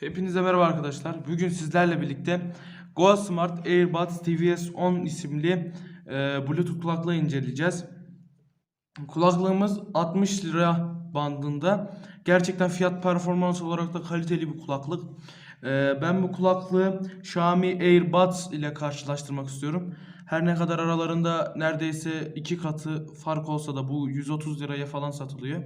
Hepinize merhaba arkadaşlar. Bugün sizlerle birlikte Go Smart Airbuds TVS 10 isimli e, Bluetooth kulaklığı inceleyeceğiz. Kulaklığımız 60 lira bandında. Gerçekten fiyat performans olarak da kaliteli bir kulaklık. E, ben bu kulaklığı Xiaomi Airbuds ile karşılaştırmak istiyorum. Her ne kadar aralarında neredeyse iki katı fark olsa da bu 130 liraya falan satılıyor.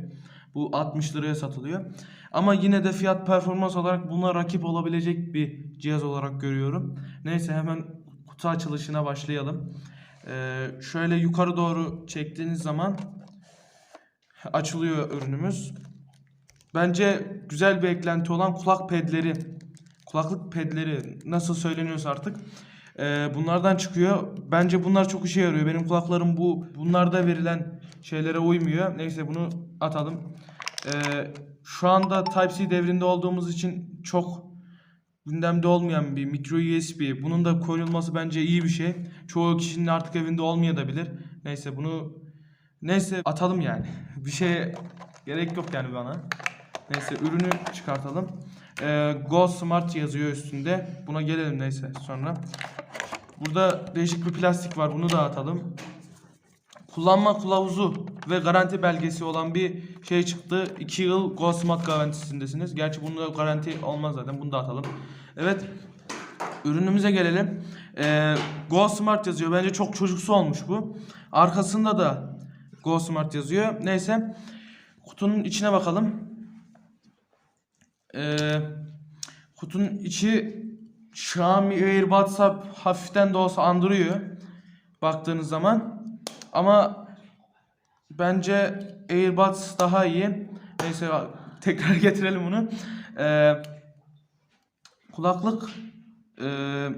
Bu 60 liraya satılıyor. Ama yine de fiyat performans olarak buna rakip olabilecek bir cihaz olarak görüyorum. Neyse hemen kutu açılışına başlayalım. Ee, şöyle yukarı doğru çektiğiniz zaman açılıyor ürünümüz. Bence güzel bir eklenti olan kulak pedleri, kulaklık pedleri nasıl söyleniyorsa artık ee, bunlardan çıkıyor. Bence bunlar çok işe yarıyor. Benim kulaklarım bu bunlarda verilen şeylere uymuyor. Neyse bunu atalım. Ee, şu anda Type-C devrinde olduğumuz için çok gündemde olmayan bir micro USB. Bunun da koyulması bence iyi bir şey. Çoğu kişinin artık evinde olmayabilir. Neyse bunu neyse atalım yani. Bir şeye gerek yok yani bana. Neyse ürünü çıkartalım. Ee, Go Smart yazıyor üstünde. Buna gelelim neyse sonra. Burada değişik bir plastik var. Bunu da atalım. Kullanma kılavuzu ve garanti belgesi olan bir şey çıktı. 2 yıl Go Smart garantisindesiniz. Gerçi bunda garanti olmaz zaten. Bunu da atalım. Evet. Ürünümüze gelelim. Ee, Go yazıyor. Bence çok çocuksu olmuş bu. Arkasında da Go yazıyor. Neyse. Kutunun içine bakalım. Ee, kutunun içi Xiaomi AirPods'a hafiften de olsa andırıyor. Baktığınız zaman. Ama bence AirPods daha iyi. Neyse tekrar getirelim bunu. Ee, kulaklık ee,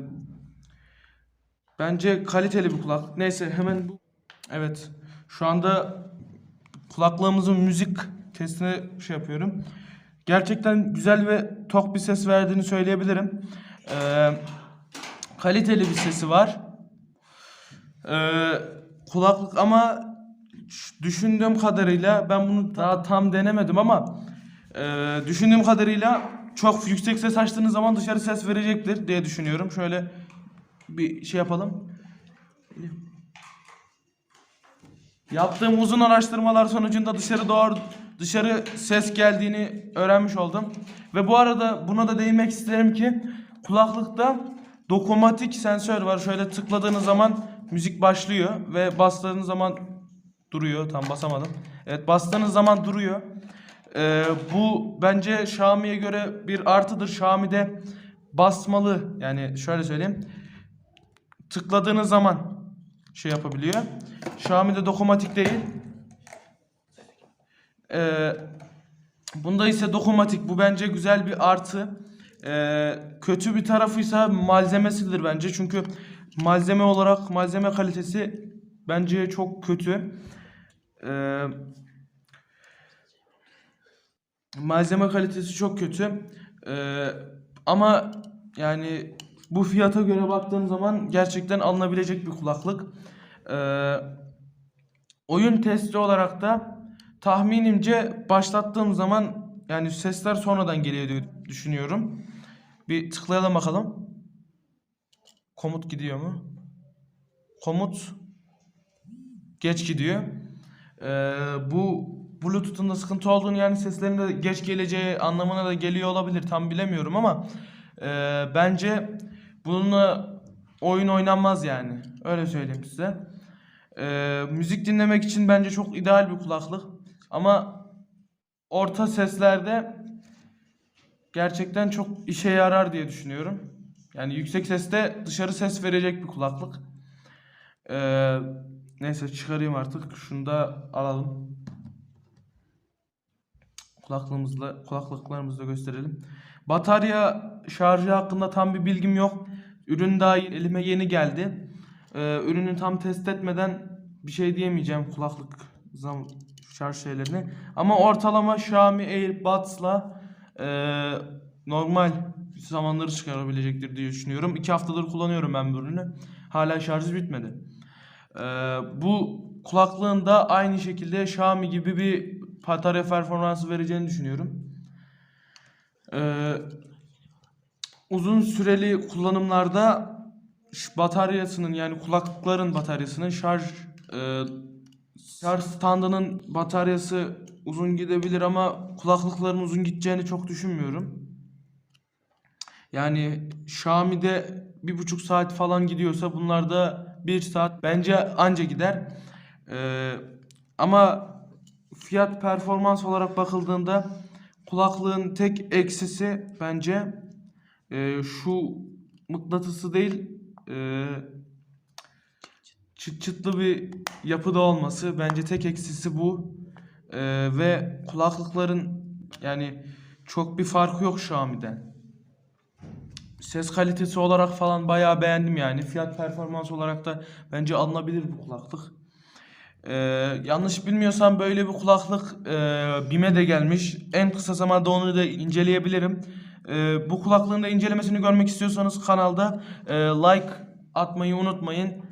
bence kaliteli bir kulaklık. Neyse hemen bu. Evet. Şu anda kulaklığımızın müzik testine şey yapıyorum. Gerçekten güzel ve tok bir ses verdiğini söyleyebilirim. Ee, kaliteli bir sesi var. Ee, kulaklık ama düşündüğüm kadarıyla ben bunu daha tam denemedim ama e, düşündüğüm kadarıyla çok yüksek ses açtığınız zaman dışarı ses verecektir diye düşünüyorum. Şöyle bir şey yapalım. Yaptığım uzun araştırmalar sonucunda dışarı doğru dışarı ses geldiğini öğrenmiş oldum. Ve bu arada buna da değinmek isterim ki kulaklıkta dokunmatik sensör var. Şöyle tıkladığınız zaman müzik başlıyor ve bastığınız zaman duruyor. Tam basamadım. Evet bastığınız zaman duruyor. Ee, bu bence Xiaomi'ye göre bir artıdır. Xiaomi'de basmalı yani şöyle söyleyeyim. Tıkladığınız zaman şey yapabiliyor. Xiaomi'de dokunmatik değil. Ee, bunda ise dokunmatik. Bu bence güzel bir artı. Ee, kötü bir tarafıysa malzemesidir bence. Çünkü malzeme olarak malzeme kalitesi bence çok kötü. Ee, malzeme kalitesi çok kötü. Ee, ama yani bu fiyata göre baktığım zaman gerçekten alınabilecek bir kulaklık. Ee, oyun testi olarak da tahminimce başlattığım zaman yani sesler sonradan geliyor diye düşünüyorum. Bir tıklayalım bakalım. Komut gidiyor mu? Komut geç gidiyor. Ee, bu Bluetooth'un da sıkıntı olduğunu yani seslerin de geç geleceği anlamına da geliyor olabilir. Tam bilemiyorum ama e, bence bununla oyun oynanmaz yani. Öyle söyleyeyim size. Ee, müzik dinlemek için bence çok ideal bir kulaklık. Ama orta seslerde gerçekten çok işe yarar diye düşünüyorum. Yani yüksek seste dışarı ses verecek bir kulaklık. Ee, neyse çıkarayım artık. Şunu da alalım. Kulaklığımızla kulaklıklarımızı da gösterelim. Batarya şarjı hakkında tam bir bilgim yok. Ürün daha elime yeni geldi. Ee, ürünü tam test etmeden bir şey diyemeyeceğim kulaklık zam şarj şeylerini. Ama ortalama Xiaomi AirPods'la e, normal zamanları çıkarabilecektir diye düşünüyorum. İki haftadır kullanıyorum ben bu ürünü. Hala şarjı bitmedi. Ee, bu kulaklığın da aynı şekilde Xiaomi gibi bir batarya performansı vereceğini düşünüyorum. Ee, uzun süreli kullanımlarda bataryasının yani kulaklıkların bataryasının şarj e, şarj standının bataryası uzun gidebilir ama kulaklıkların uzun gideceğini çok düşünmüyorum. Yani Xiaomi'de bir buçuk saat falan gidiyorsa bunlarda bir saat bence anca gider. Ee, ama fiyat performans olarak bakıldığında kulaklığın tek eksisi bence e, şu mıknatısı değil e, çıt çıtlı bir yapıda olması bence tek eksisi bu. E, ve kulaklıkların yani çok bir farkı yok Xiaomi'den. Ses kalitesi olarak falan bayağı beğendim yani. Fiyat performans olarak da bence alınabilir bir kulaklık. Ee, yanlış bilmiyorsam böyle bir kulaklık e, BİM'e de gelmiş. En kısa zamanda onu da inceleyebilirim. Ee, bu kulaklığın da incelemesini görmek istiyorsanız kanalda e, like atmayı unutmayın.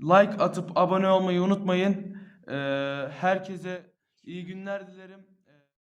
Like atıp abone olmayı unutmayın. Ee, herkese iyi günler dilerim.